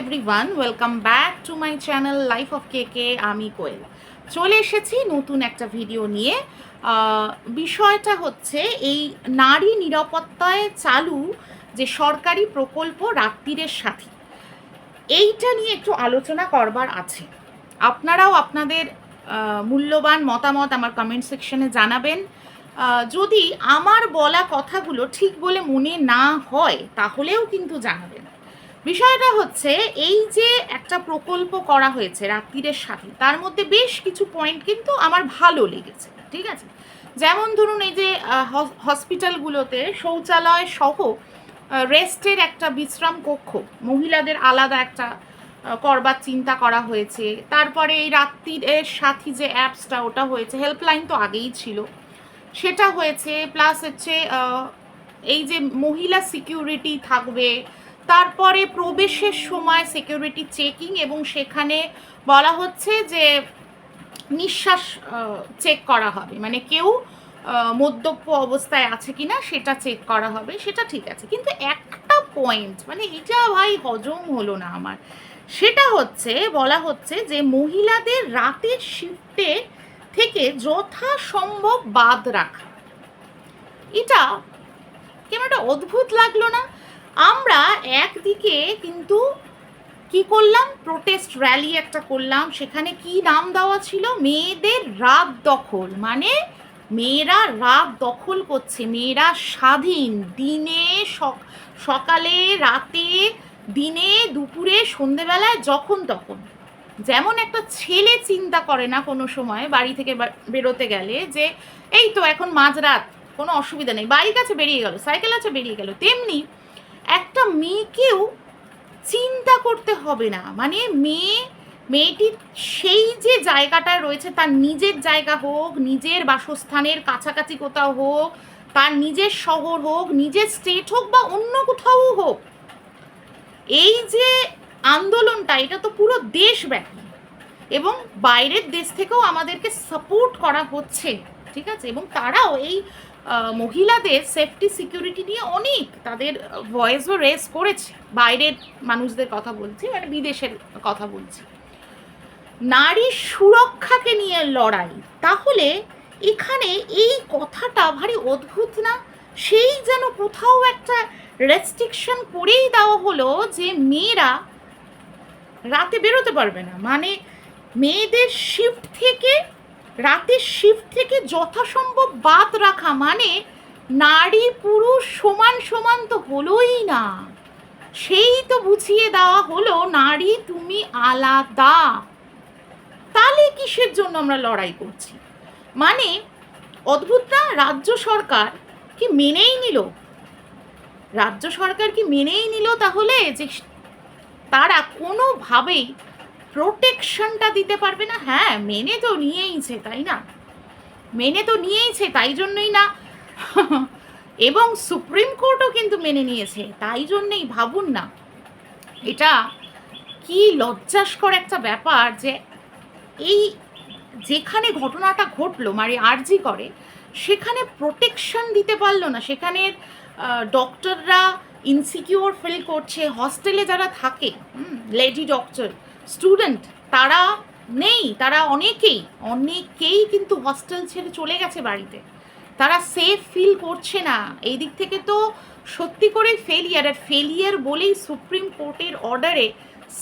Everyone welcome back to my channel life of K K আমি কোয়েল। চলে এসেছি নতুন একটা ভিডিও নিয়ে। বিষয়টা হচ্ছে এই নারী নিরাপত্তায় চালু যে সরকারি প্রকল্প রাত্রিরের সাথী। এইটা নিয়ে একটু আলোচনা করবার আছে। আপনারাও আপনাদের মূল্যবান মতামত আমার কমেন্ট সেকশনে জানাবেন। যদি আমার বলা কথাগুলো ঠিক বলে মনে না হয়, তাহলেও কিন্তু জানাবেন। বিষয়টা হচ্ছে এই যে একটা প্রকল্প করা হয়েছে রাত্রিরের সাথে, তার মধ্যে বেশ কিছু পয়েন্ট কিন্তু আমার ভালো লেগেছে, ঠিক আছে? যেমন ধরুন এই যে হসপিটালগুলোতে শৌচালয় সহ রেস্টের একটা বিশ্রাম কক্ষ, মহিলাদের আলাদা একটা করবার চিন্তা করা হয়েছে। তারপরে এই রাত্রির সাথী যে অ্যাপসটা ওটা হয়েছে হেল্পলাইন তো আগেই ছিল। সেটা হয়েছে প্লাস হচ্ছে এই যে মহিলা সিকিউরিটি থাকবে তারপরে প্রবেশের সময় সিকিউরিটি চেকিং এবং সেখানে বলা হচ্ছে যে নিঃশ্বাস চেক করা হবে। মানে কেউ মদ্যপ অবস্থায় আছে কি না সেটা চেক করা হবে, সেটা ঠিক আছে। কিন্তু একটা পয়েন্ট মানে এটা ভাই হজম হলো না আমার, সেটা হচ্ছে, বলা হচ্ছে যে মহিলাদের রাতের শিফটে থেকে যথাসম্ভব বাদ রাখা। এটা কেমন একটা অদ্ভুত লাগল না? আমরা একদিকে কিন্তু কি করলাম? প্রোটেস্ট র্যালি একটা করলাম। সেখানে কি নাম দেওয়া ছিল? মেয়েদের রাত দখল। মানে মেয়েরা রাত দখল করছে। মেয়েরা স্বাধীন। দিনে সকালে রাতে, দিনে দুপুরে, সন্ধেবেলায় যখন তখন। যেমন একটা ছেলে চিন্তা করে না কোনো সময় বাড়ি থেকে বেরোতে গেলে যে, এই তো এখন মাঝরাত, কোনো অসুবিধা নেই। বাইক আছে বেরিয়ে গেল, সাইকেল আছে, বেরিয়ে গেল। তেমনি একটা মেয়েকেও চিন্তা করতে হবে না। মানে মেয়ে, মেয়েটি সেই যে জায়গাটায় রয়েছে, তার নিজের জায়গা হোক, নিজের বাসস্থানের কাছাকাছি কোথাও হোক, তার নিজের শহর হোক, নিজের স্টেট হোক বা অন্য কোথাও হোক, এই যে আন্দোলনটা, এটা তো পুরো দেশব্যাপী এবং বাইরের দেশ থেকেও আমাদেরকে সাপোর্ট করা হচ্ছে, ঠিক আছে? এবং তারাও এই মহিলাদের সেফটি সিকিউরিটি নিয়ে অনেক তাদের ভয়েসও রেস করেছে। বাইরের মানুষদের কথা বলছি মানে বিদেশের কথা বলছি। নারী সুরক্ষাকে নিয়ে লড়াই, তাহলে এখানে এই কথাটা ভারী অদ্ভুত না? সেই যেন কোথাও একটা রেস্ট্রিকশন করেই দেওয়া হলো যে মেয়েরা রাতে বেরোতে পারবে না। মানে মেয়েদের শিফট থেকে রাতের শিফট থেকে যথাসম্ভব বাদ রাখা মানে নারী পুরুষ সমান সমান তো হলোই না। সেই তো বুঝিয়ে দেওয়া হলো, নারী তুমি আলাদা। তাহলে কিসের জন্য আমরা লড়াই করছি? মানে অদ্ভুত না রাজ্য সরকার কি মেনেই নিল? রাজ্য সরকার কি মেনেই নিল তাহলে? যে তারা কোনোভাবেই প্রোটেকশনটা দিতে পারবে না? হ্যাঁ মেনে তো নিয়েইছে, তাই না? মেনে তো নিয়েইছে, তাই জন্যই না। এবং সুপ্রিম কোর্টও কিন্তু মেনে নিয়েছে, তাই জন্যই ভাবুন না। এটা কি লজ্জাস্কর একটা ব্যাপার যে এই যেখানে ঘটনাটা ঘটলো মানে আরজি করে, সেখানে প্রোটেকশন দিতে পারল না। সেখানে ডক্টররা ইনসিকিউর ফিল করছে হস্টেলে যারা থাকে লেডি ডক্টর স্টুডেন্ট, তারা নেই, তারা অনেকেই অনেকেই কিন্তু হস্টেল ছেড়ে চলে গেছে বাড়িতে। তারা সেফ ফিল করছে না। এই দিক থেকে তো সত্যি করে ফেলিয়ার আর ফেলিয়ার বলেই সুপ্রিম কোর্টের অর্ডারে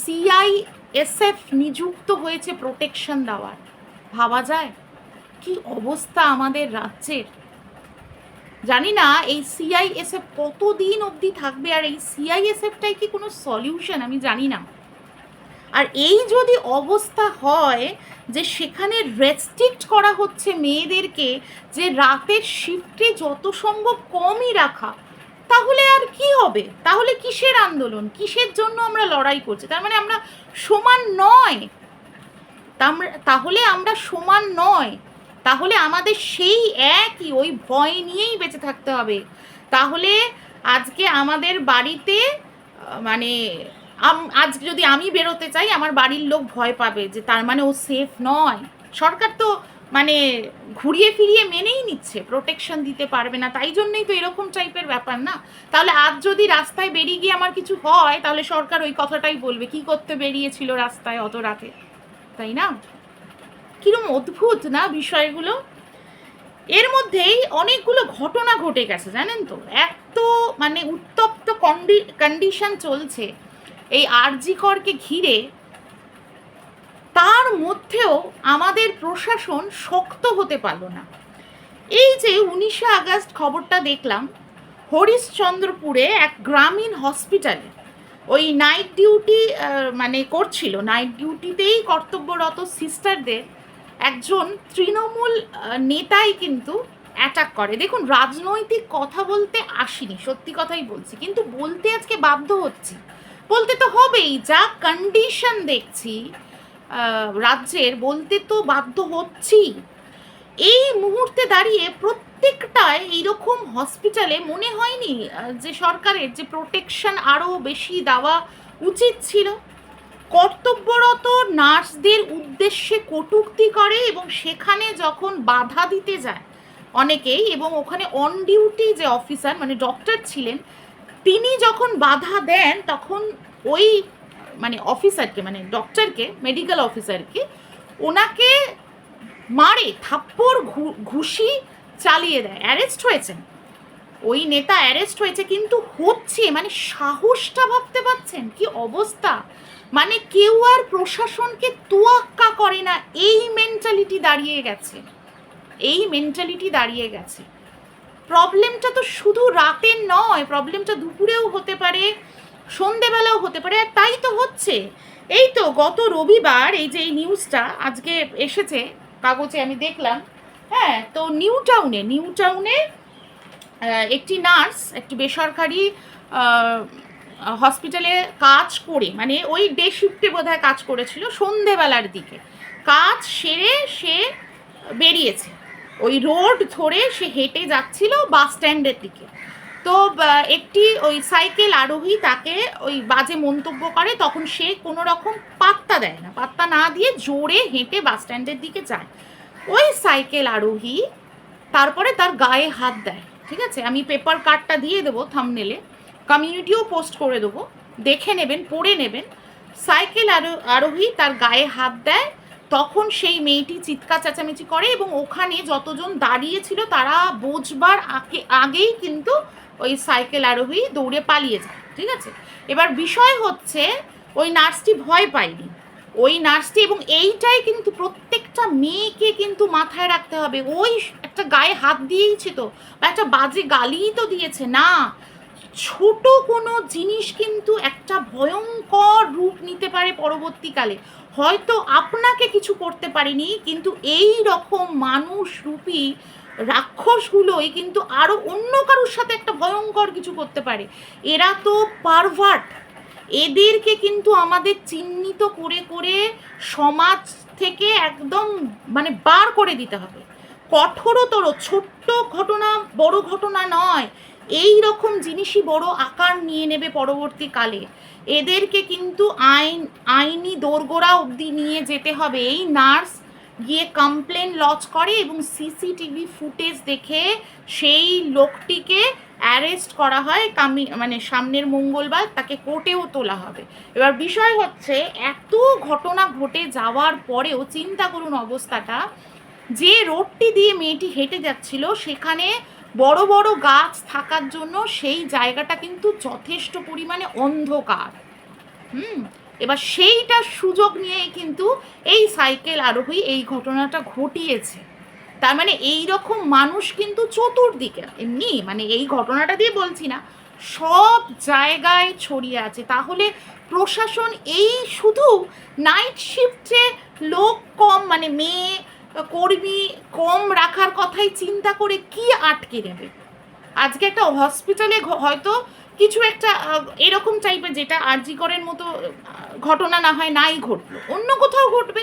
সিআইএসএফ নিযুক্ত হয়েছে প্রোটেকশন দেওয়ার। ভাবা যায়? কি অবস্থা আমাদের রাজ্যের? জানি না, এই সিআইএসএফ কতদিন অবধি থাকবে, আর এই সিআইএসএফটাই কি কোনো সলিউশন আমি জানি না। আর এই যদি অবস্থা হয় যে সেখানে রেস্ট্রিক্ট করা হচ্ছে মেয়েদেরকে যে রাতের শিফটে যত সম্ভব কমই রাখা, তাহলে আর কি হবে? তাহলে কিসের আন্দোলন? কিসের জন্য আমরা লড়াই করছি? তার মানে আমরা সমান নয়। তাহলে আমরা সমান নয়। তাহলে আমাদের সেই একই, ওই ভয় নিয়েই বেঁচে থাকতে হবে। তাহলে আজকে আমাদের বাড়িতে মানে আজকে যদি আমি বেরোতে চাই, আমার বাড়ির লোক ভয় পাবে যে তার মানে ও সেফ নয়। সরকার তো মানে ঘুরিয়ে ফিরিয়ে মেনেই নিচ্ছে প্রোটেকশন দিতে পারবে না। তাই জন্যই তো এরকম টাইপের ব্যাপার না? তাহলে আজ যদি রাস্তায় বেরিয়ে গিয়ে আমার কিছু হয়, তাহলে সরকার ওই কথাটাই বলবে, কি করতে বেরিয়েছিল রাস্তায় অত রাতে? তাই না? কিরম অদ্ভুত না বিষয়গুলো? এর মধ্যেই অনেকগুলো ঘটনা ঘটে গেছে, জানেন তো? এত মানে উত্তপ্ত কন্ডিশন চলছে। এই আরজি করকে ঘিরে তার মধ্যেও আমাদের প্রশাসন শক্ত হতে পারল না। এই যে উনিশে আগস্ট খবরটা দেখলাম, হরিশ্চন্দ্রপুরে এক গ্রামীণ হসপিটালে ওই নাইট ডিউটি মানে করছিল, নাইট ডিউটিতেই কর্তব্যরত সিস্টারদের একজন তৃণমূল নেতাই কিন্তু অ্যাটাক করে। দেখুন, রাজনৈতিক কথা বলতে আসিনি, সত্যি কথাই বলছি। কিন্তু বলতে আজকে বাধ্য হচ্ছি। বলতে তো হবেই, যা কন্ডিশন দেখছি রাজ্যের বলতে তো বাধ্য হচ্ছি। এই মুহূর্তে দাঁড়িয়ে প্রত্যেকটায় এইরকম হসপিটালে মনে হয়নি যে সরকারের যে প্রোটেকশন আরও বেশি দেওয়া উচিত ছিল। কর্তব্যরত নার্সদের উদ্দেশ্যে কটূক্তি করে এবং সেখানে যখন বাধা দিতে যায় অনেকেই এবং ওখানে অন ডিউটি যে অফিসার মানে ডক্টর ছিলেন তিনি যখন বাধা দেন, তখন ওই মানে অফিসারকে মানে ডক্টরকে মেডিকেল অফিসারকে ওনাকে মারে, থাপ্পড় ঘুষি চালিয়ে দেয় অ্যারেস্ট হয়েছেন ওই নেতা অ্যারেস্ট হয়েছে, কিন্তু হচ্ছে মানে সাহসটা ভাবতে পারছেন? কি অবস্থা? মানে কেউ আর প্রশাসনকে তোয়াক্কা করে না, এই মেন্টালিটি দাঁড়িয়ে গেছে। এই মেন্টালিটি দাঁড়িয়ে গেছে। প্রবলেমটা তো শুধু রাতের নয় প্রবলেমটা দুপুরেও হতে পারে, সন্ধেবেলাও হতে পারে, আর তাই তো হচ্ছে। এই তো গত রবিবার এই যে এই নিউজটা আজকে এসেছে, কাগজে আমি দেখলাম হ্যাঁ তো নিউ টাউনে নিউ টাউনে একটি নার্স, একটি বেসরকারি হসপিটালে কাজ করে মানে ওই ডে শিফটে বোধহয় কাজ করেছিল, সন্ধেবেলার দিকে। কাজ সেরে সে বেরিয়েছে। ওই রোড ধরে সে হেঁটে যাচ্ছিল বাস স্ট্যান্ডের দিকে। তো একটি ওই সাইকেল আরোহী তাকে ওই বাজে মন্তব্য করে, তখন সে কোনো রকম পাত্তা দেয় না। পাত্তা না দিয়ে জোরে হেঁটে বাস স্ট্যান্ডের দিকে যায়। ওই সাইকেল আরোহী তারপরে তার গায়ে হাত দেয়, ঠিক আছে? আমি পেপার কার্ডটা দিয়ে দেবো থামনেলে, কমিউনিটিও পোস্ট করে দেবো, দেখে নেবেন, পড়ে নেবেন। সাইকেল আরও, আরোহী তার গায়ে হাত দেয় তখন সেই মেয়েটি চিৎকার চেঁচামেচি করে এবং ওখানে যতজন দাঁড়িয়েছিল তারা বোঝবার আগে, আগেই কিন্তু ওই সাইকেল আরোহী দৌড়ে পালিয়ে যায়, ঠিক আছে? এবার বিষয় হচ্ছে ওই নার্সটি ভয় পায়নি। ওই নার্সটি এবং এইটাই কিন্তু প্রত্যেকটা মেয়েকে কিন্তু মাথায় রাখতে হবে। ওই একটা গায়ে হাত দিয়েইছে তো, বা একটা বাজে গালিই তো দিয়েছে, না। ছোট কোনো জিনিস কিন্তু একটা ভয়ঙ্কর রূপ নিতে পারে পরবর্তীকালে। হয়তো আপনাকে কিছু করতে পারেনি, কিন্তু এই রকম মানুষ রূপী রাক্ষসগুলোই কিন্তু আরও অন্য কারোর সাথে একটা ভয়ঙ্কর কিছু করতে পারে। এরা তো পারভার্ট এদেরকে কিন্তু আমাদের চিহ্নিত করে করে সমাজ থেকে একদম মানে বার করে দিতে হবে। কঠোরতর, ছোট্ট ঘটনা বড় ঘটনা নয়। এই রকম জিনিসই বড় আকার নিয়ে নেবে পরবর্তীকালে। এদেরকে কিন্তু আইন, আইনি দোরগোড়া অবধি নিয়ে যেতে হবে। এই নার্স গিয়ে কমপ্লেন লজ করে এবং সিসিটিভি ফুটেজ দেখে সেই লোকটিকে অ্যারেস্ট করা হয়। কামি মানে সামনের মঙ্গলবার তাকে কোর্টেও তোলা হবে। এবার বিষয় হচ্ছে, এত ঘটনা ঘটে যাওয়ার পরেও চিন্তা করুন অবস্থাটা, যে রোডটি দিয়ে মেয়েটি হেঁটে যাচ্ছিল, সেখানে বড় বড় গাছ থাকার জন্য সেই জায়গাটা কিন্তু যথেষ্ট পরিমাণে অন্ধকার। হুম? এবার সেইটার সুযোগ নিয়েই কিন্তু এই সাইকেল আরোহী এই ঘটনাটা ঘটিয়েছে। তার মানে এই রকম মানুষ কিন্তু চতুর্দিকে এমনি মানে এই ঘটনাটা দিয়ে বলছি না, সব জায়গায় ছড়িয়ে আছে। তাহলে প্রশাসন এই শুধু নাইট শিফটে লোক কম মানে মেয়ে কর্মী কম রাখার কথাই চিন্তা করে কি আটকে নেবে? আজকে একটা হসপিটালে হয়তো কিছু একটা এরকম টাইপের যেটা আরজিকরের মতো ঘটনা না হয়, নাই ঘটলো। অন্য কোথাও ঘটবে।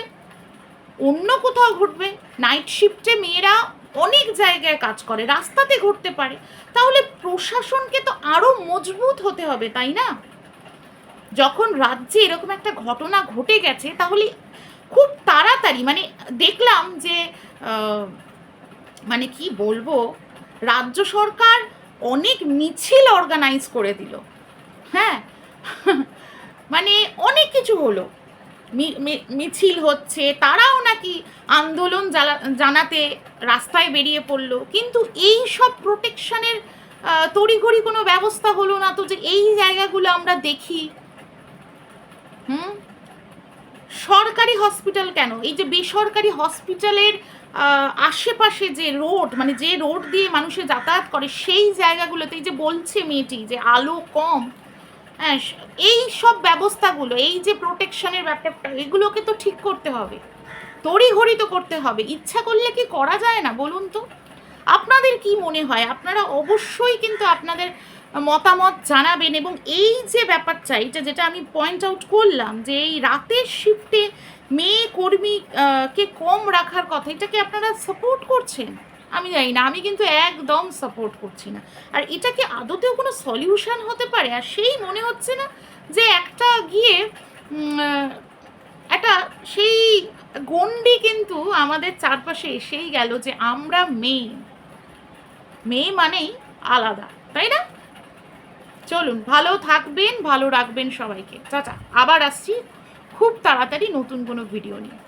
অন্য কোথাও ঘটবে। নাইট শিফটে মেয়েরা অনেক জায়গায় কাজ করে, রাস্তাতে ঘটতে পারে। তাহলে প্রশাসনকে তো আরও মজবুত হতে হবে, তাই না? যখন রাজ্যে এরকম একটা ঘটনা ঘটে গেছে, তাহলে খুব তাড়াতাড়ি মানে দেখলাম যে মানে কি বলব, রাজ্য সরকার অনেক মিছিল অর্গানাইজ করে দিল। হ্যাঁ? মানে অনেক কিছু হলো। মিছিল হচ্ছে, তারাও নাকি আন্দোলন জানাতে রাস্তায় বেরিয়ে পড়ল। কিন্তু এই সব প্রোটেকশনের তড়িঘড়ি কোনো ব্যবস্থা হলো না তো যে এই জায়গাগুলো আমরা দেখি। হুম? সরকারি হসপিটাল কেন? এই যে বেসরকারি হসপিটালের আশেপাশে যে রোড মানে যে রোড দিয়ে মানুষে যাতায়াত করে, সেই জায়গাগুলোতে এই যে বলছে মেয়েটি যে আলো কম হ্যাঁ এই সব ব্যবস্থাগুলো, এই যে প্রোটেকশনের ব্যাপারটা, এগুলোকে তো ঠিক করতে হবে। তড়িঘড়ি তো করতে হবে। ইচ্ছা করলে কি করা যায় না, বলুন তো? আপনাদের কি মনে হয়? আপনারা অবশ্যই কিন্তু আপনাদের মতামত জানাবেন এবং এই যে ব্যাপারটা এটা যেটা আমি পয়েন্ট আউট করলাম যে এই রাতের শিফটে মেয়ে কর্মী কে কম রাখার কথা এটাকে আপনারা সাপোর্ট করছেন? আমি জানি না, আমি কিন্তু একদম সাপোর্ট করছি না। আর এটা কি আদতেও কোনো সলিউশন হতে পারে? আর সেই মনে হচ্ছে না যে একটা গিয়ে একটা সেই গণ্ডি কিন্তু আমাদের চারপাশে এসেই গেল যে আমরা মেয়ে। মেয়ে মানেই আলাদা, তাই না? চলুন, ভালো থাকবেন, ভালো রাখবেন সবাইকে। চাচা আবার আসছি খুব তাড়াতাড়ি নতুন কোনো ভিডিও নিয়ে।